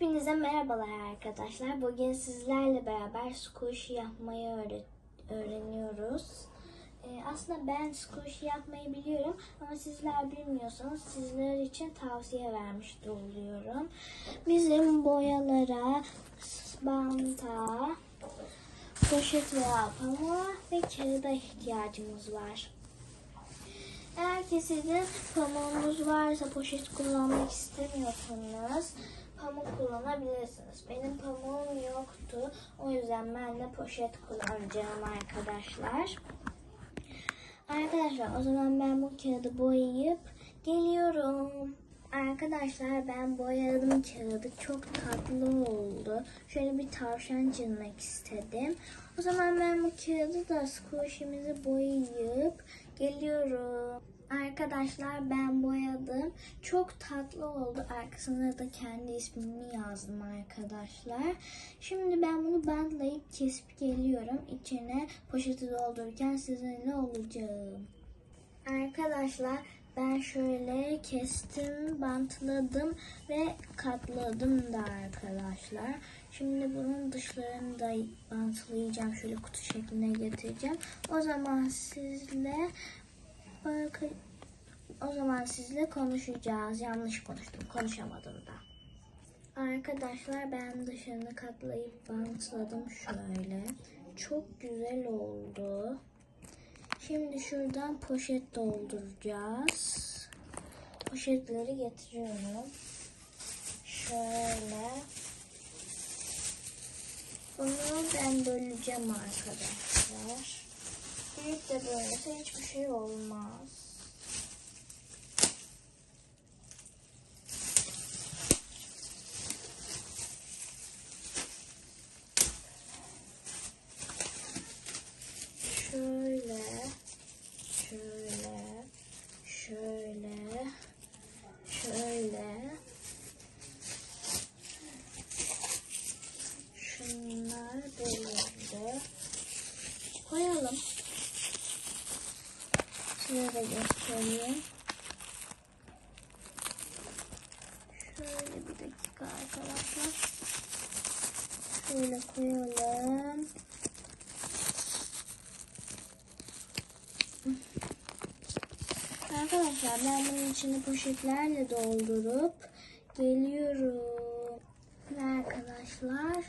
Hepinize merhabalar arkadaşlar. Bugün sizlerle beraber squash yapmayı öğreniyoruz. Ee, aslında ben squash yapmayı biliyorum ama sizler bilmiyorsanız sizler için tavsiye vermiş de oluyorum. Bizim boyalara, banta, poşet veya pamuğa ve kağıda ihtiyacımız var. Eğer ki sizin pamuğunuz varsa poşet kullanmak istemiyorsanız pamuk kullanabilirsiniz. Benim pamuğum yoktu. O yüzden ben de poşet kullanacağım arkadaşlar. Arkadaşlar o zaman ben bu kağıdı boyayıp geliyorum. Arkadaşlar ben boyadım kağıdı. Çok tatlı oldu. Şöyle bir tavşan çizmek istedim. O zaman ben bu kağıdı da squishimizi boyayıp geliyorum. Arkadaşlar ben boyadım. Çok tatlı oldu. Arkasına da kendi ismimi yazdım arkadaşlar. Şimdi ben bunu bantlayıp kesip geliyorum. İçine poşeti doldururken sizinle olacağım. Arkadaşlar ben şöyle kestim, bantladım ve katladım da arkadaşlar. Şimdi bunun dışlarını da bantlayacağım. Şöyle kutu şekline getireceğim. O zaman sizle o zaman sizle konuşacağız. Yanlış konuştum. Konuşamadım da. Arkadaşlar ben dışını katlayıp bantladım şöyle. Çok güzel oldu. Şimdi şuradan poşet dolduracağız. Poşetleri getiriyorum. Şöyle. Bunu ben böleceğim arkadaşlar. Büyük de böylese hiçbir şey olmaz. Şöyle, şöyle, şöyle. Şunlar bölündü. Koyalım. Size de göstereyim. Şöyle bir dakika arkadaşlar. Şöyle koyalım. Arkadaşlar ben bunun içini poşetlerle doldurup geliyorum. Ve arkadaşlar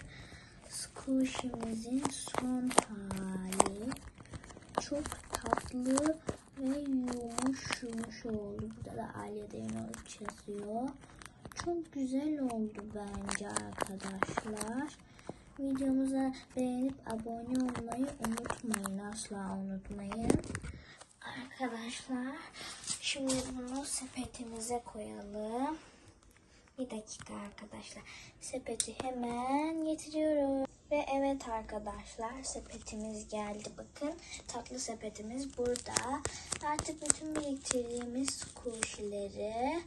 squishimizin son hali. Çok tatlı ve yumuş yumuş oldu. Burada da Alya Denoviç yazıyor. Çok güzel oldu bence arkadaşlar. Videomuza beğenip abone olmayı unutmayın. Asla unutmayın. Arkadaşlar şimdi bunu sepetimize koyalım. Bir dakika arkadaşlar. Sepeti hemen getiriyorum. Ve evet arkadaşlar sepetimiz geldi. Bakın tatlı sepetimiz burada. Artık bütün biriktirdiğimiz kuşileri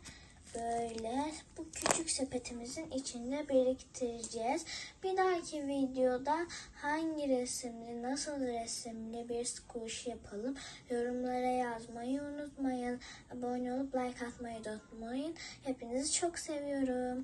böyle bu küçük sepetimizin içinde biriktireceğiz. Bir dahaki videoda hangi resimli, nasıl resimli bir squish yapalım yorumlara yazmayı unutmayın. Abone olup like atmayı da unutmayın. Hepinizi çok seviyorum.